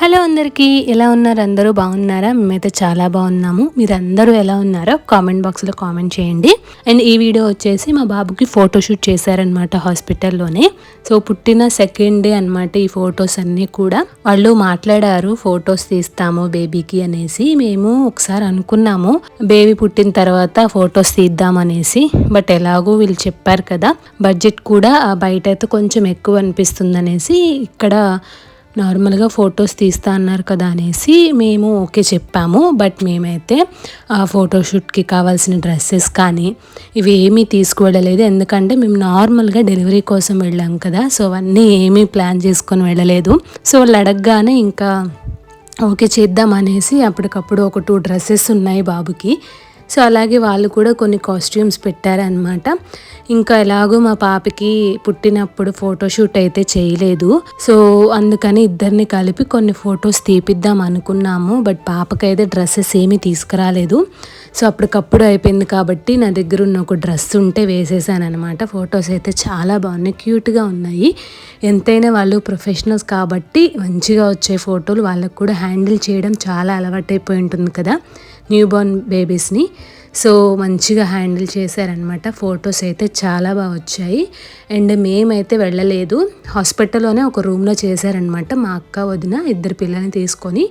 Hello అందరికీ ఎలా ఉన్నారు? అందరూ బాగున్నారా? మేమైతే చాలా బాగున్నాము. మీరు అందరూ ఎలా ఉన్నారో కామెంట్ బాక్స్లో కామెంట్ చేయండి. అండ్ ఈ వీడియో వచ్చేసి మా బాబుకి ఫోటోషూట్ చేశారనమాట హాస్పిటల్లోనే. సో పుట్టిన సెకండ్ డే అనమాట ఈ ఫొటోస్ అన్నీ కూడా. వాళ్ళు మాట్లాడారు ఫొటోస్ తీస్తాము బేబీకి అనేసి. మేము ఒకసారి అనుకున్నాము బేబీ పుట్టిన తర్వాత ఫొటోస్ తీద్దామనేసి బట్ ఎలాగో వీళ్ళు చెప్పారు కదా బడ్జెట్ కూడా బయట అయితే కొంచెం ఎక్కువ అనిపిస్తుంది అనేసి ఇక్కడ నార్మల్గా ఫొటోస్ తీస్తా అన్నారు కదా అనేసి మేము ఓకే చెప్పాము. బట్ మేమైతే ఆ ఫోటోషూట్కి కావాల్సిన డ్రెస్సెస్ కానీ ఇవి ఏమీ తీసుకువెళ్ళలేదు ఎందుకంటే మేము నార్మల్గా డెలివరీ కోసం వెళ్ళాం కదా. సో అవన్నీ ఏమీ ప్లాన్ చేసుకొని వెళ్ళలేదు. సో వాళ్ళు అడగగానే ఇంకా ఓకే చేద్దాం అనేసి అప్పటికప్పుడు ఒక టూ డ్రెస్సెస్ ఉన్నాయి బాబుకి. సో అలాగే వాళ్ళు కూడా కొన్ని కాస్ట్యూమ్స్ పెట్టారనమాట ఇంకా ఎలాగో మా పాపకి పుట్టినప్పుడు ఫోటోషూట్ అయితే చేయలేదు. సో అందుకని ఇద్దరిని కలిపి కొన్ని ఫొటోస్ తీపిద్దాం అనుకున్నాము. బట్ పాపకైతే డ్రెస్సెస్ ఏమీ తీసుకురాలేదు. సో అప్పటికప్పుడు అయిపోయింది కాబట్టి నా దగ్గర ఉన్న ఒక డ్రెస్ ఉంటే వేసేసాను అనమాట ఫొటోస్ అయితే చాలా బాగున్నాయి క్యూట్గా ఉన్నాయి. ఎంతైనా వాళ్ళు ప్రొఫెషనల్స్ కాబట్టి మంచిగా వచ్చే ఫోటోలు వాళ్ళకు కూడా హ్యాండిల్ చేయడం చాలా అలవాటైపోయి ఉంటుంది కదా. న్యూ బోర్న్ బేబీస్ని సో మంచిగా హ్యాండిల్ చేశారనమాట ఫొటోస్ అయితే చాలా బాగా వచ్చాయి. అండ్ మేమైతే వెళ్ళలేదు. హాస్పిటల్లోనే ఒక రూమ్లో చేశారనమాట మా అక్క వదిన ఇద్దరు పిల్లల్ని తీసుకొని.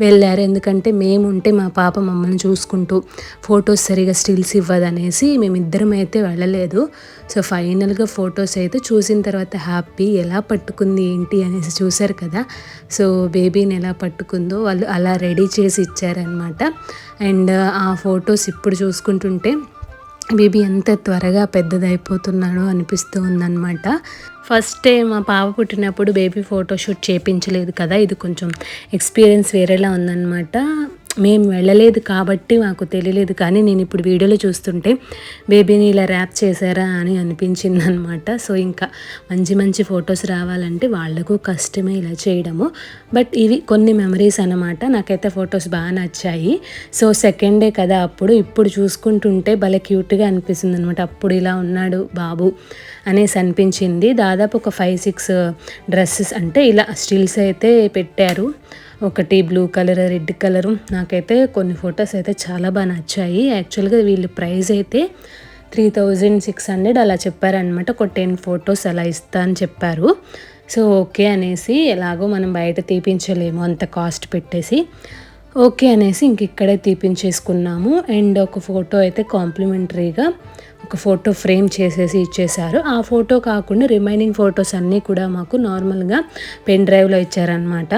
వెళ్ళారు. ఎందుకంటే మేము ఉంటే మా పాప మమ్మల్ని చూసుకుంటూ ఫొటోస్ సరిగా స్టిల్స్ ఇవ్వదనేసి మేమిద్దరం అయితే వెళ్ళలేదు. సో ఫైనల్గా ఫొటోస్ అయితే చూసిన తర్వాత హ్యాపీ ఎలా పట్టుకుంది ఏంటి అనేసి చూశారు కదా. సో బేబీని ఎలా పట్టుకుందో వాళ్ళు అలా రెడీ చేసి ఇచ్చారనమాట అండ్ ఆ ఫొటోస్ ఇప్పుడు చూసుకుంటుంటే బేబీ ఎంత త్వరగా పెద్దదైపోతున్నాడో అనిపిస్తూ ఉందన్నమాట. ఫస్ట్ డే మా పాప పుట్టినప్పుడు బేబీ ఫోటోషూట్ చేపించలేదు కదా ఇది కొంచెం ఎక్స్పీరియన్స్ వేరేలా ఉందన్నమాట. మేము వెళ్ళలేదు కాబట్టి మాకు తెలియలేదు కానీ నేను ఇప్పుడు వీడియోలో చూస్తుంటే బేబీని ఇలా ర్యాప్ చేశారా అని అనిపించింది అనమాట సో ఇంకా మంచి మంచి ఫొటోస్ రావాలంటే వాళ్ళకు కష్టమే ఇలా చేయడము. బట్ ఇవి కొన్ని మెమరీస్ అనమాట నాకైతే ఫొటోస్ బాగా నచ్చాయి. సో సెకండ్ డే కదా అప్పుడు ఇప్పుడు చూసుకుంటుంటే భలే క్యూట్గా అనిపిస్తుంది అనమాట అప్పుడు ఇలా ఉన్నాడు బాబు అనేసి అనిపించింది. దాదాపు ఒక ఫైవ్ సిక్స్ డ్రెస్సెస్ అంటే ఇలా స్టిల్స్ అయితే పెట్టారు. ఒకటి బ్లూ కలర్ రెడ్ కలరు నాకైతే కొన్ని ఫొటోస్ అయితే చాలా బాగా నచ్చాయి. యాక్చువల్గా వీళ్ళు ప్రైస్ అయితే త్రీ థౌజండ్ సిక్స్ హండ్రెడ్ అలా చెప్పారనమాట ఒక టెన్ ఫొటోస్ అలా ఇస్తా అని చెప్పారు. సో ఓకే అనేసి ఎలాగో మనం బయట తీపించలేము అంత కాస్ట్ పెట్టేసి. ఓకే అనేసి ఇంక ఇక్కడే తీపించేసుకున్నాము. అండ్ ఒక ఫోటో అయితే కాంప్లిమెంటరీగా ఒక ఫోటో ఫ్రేమ్ చేసేసి ఇచ్చేశారు. ఆ ఫోటో కాకుండా రిమైనింగ్ ఫొటోస్ అన్నీ కూడా మాకు నార్మల్గా పెన్ డ్రైవ్లో ఇచ్చారనమాట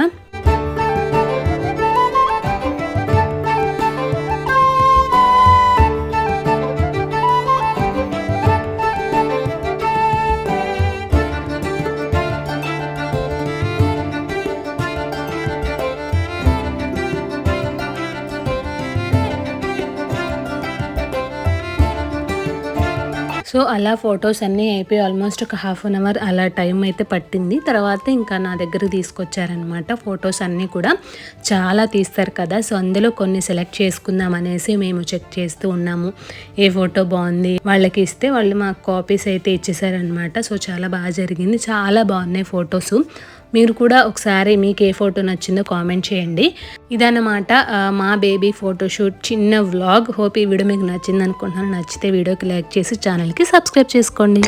సో అలా ఫొటోస్ అన్నీ అయిపోయి ఆల్మోస్ట్ ఒక హాఫ్ అన్ అవర్ అలా టైం అయితే పట్టింది. తర్వాత ఇంకా నా దగ్గర తీసుకొచ్చారనమాట ఫొటోస్ అన్నీ కూడా. చాలా తీస్తారు కదా సో అందులో కొన్ని సెలెక్ట్ చేసుకుందాం అనేసి మేము చెక్ చేస్తూ ఉన్నాము. ఏ ఫోటో బాగుంది? వాళ్ళకి ఇస్తే వాళ్ళు మాకు కాపీస్ అయితే ఇచ్చేసారనమాట సో చాలా బాగా జరిగింది. చాలా బాగున్నాయి ఫొటోస్. మీరు కూడా ఒకసారి మీకు ఏ ఫోటో నచ్చిందో కామెంట్ చేయండి. ఇదన్నమాట మా బేబీ ఫోటోషూట్ చిన్న వ్లాగ్. హోప్ ఈ వీడియో మీకు నచ్చింది అనుకుంటున్నాను నచ్చితే వీడియోకి లైక్ చేసి ఛానల్కి సబ్స్క్రైబ్ చేసుకోండి.